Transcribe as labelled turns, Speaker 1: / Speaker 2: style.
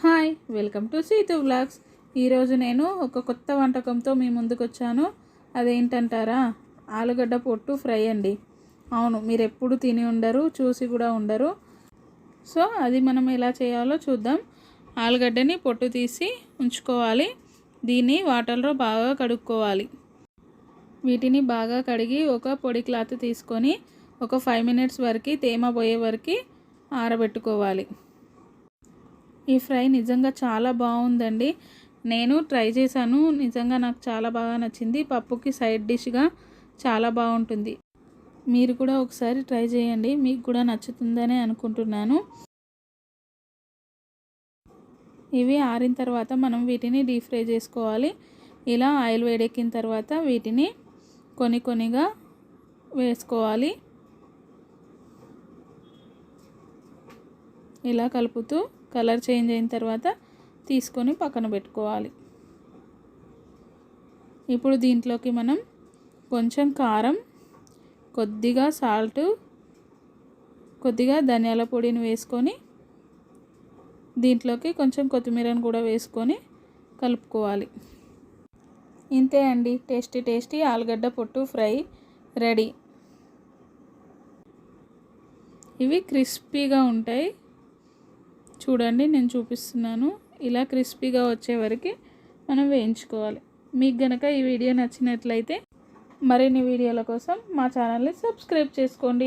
Speaker 1: Hi welcome to Seethu vlogs. ఈరోజు నేను ఒక కొత్త వంటకంతో మీ ముందుకు వచ్చాను. అదేంటంటారా? ఆలుగడ్డ పొట్టు ఫ్రై అండి. అవును మీరు ఎప్పుడు తిని ఉండరు చూసి కూడా ఉండరు. సో అది మనం ఎలా చేయాలో చూద్దాం. ఆలుగడ్డని పొట్టు తీసి ఉంచుకోవాలి. దీన్ని వాటర్లో బాగా కడుక్కోవాలి. వీటిని బాగా కడిగి ఒక పొడి క్లాత్ తీసుకొని ఒక ఫైవ్ మినిట్స్ వరకు తేమ పోయే వరకు ఆరబెట్టుకోవాలి. ఈ ఫ్రై నిజంగా చాలా బాగుందండి. నేను ట్రై చేశాను. నిజంగా నాకు చాలా బాగా నచ్చింది. పప్పుకి సైడ్ డిష్గా చాలా బాగుంటుంది. మీరు కూడా ఒకసారి ట్రై చేయండి. మీకు కూడా నచ్చుతుందని అనుకుంటున్నాను. ఇవి ఆరిన తర్వాత మనం వీటిని డీప్ ఫ్రై చేసుకోవాలి. ఇలా ఆయిల్ వేడెక్కిన తర్వాత వీటిని కొన్ని కొన్నిగా వేసుకోవాలి. ఇలా కలుపుతూ కలర్ చేంజ్ అయిన తర్వాత తీసుకొని పక్కన పెట్టుకోవాలి. ఇప్పుడు దీంట్లోకి మనం కొంచెం కారం కొద్దిగా సాల్ట్ కొద్దిగా ధనియాల పొడిని వేసుకొని దీంట్లోకి కొంచెం కొత్తిమీరను కూడా వేసుకొని కలుపుకోవాలి. ఇంతే అండి. టేస్టీ టేస్టీ ఆలుగడ్డ పొట్టు ఫ్రై రెడీ. ఇవి క్రిస్పీగా ఉంటాయి. చూడండి నేను చూపిస్తున్నాను. ఇలా క్రిస్పీగా వచ్చే వరకు మనం వేయించుకోవాలి. మీకు గనక ఈ వీడియో నచ్చినట్లయితే మరిన్ని వీడియోల కోసం మా ఛానల్ని సబ్స్క్రైబ్ చేసుకోండి.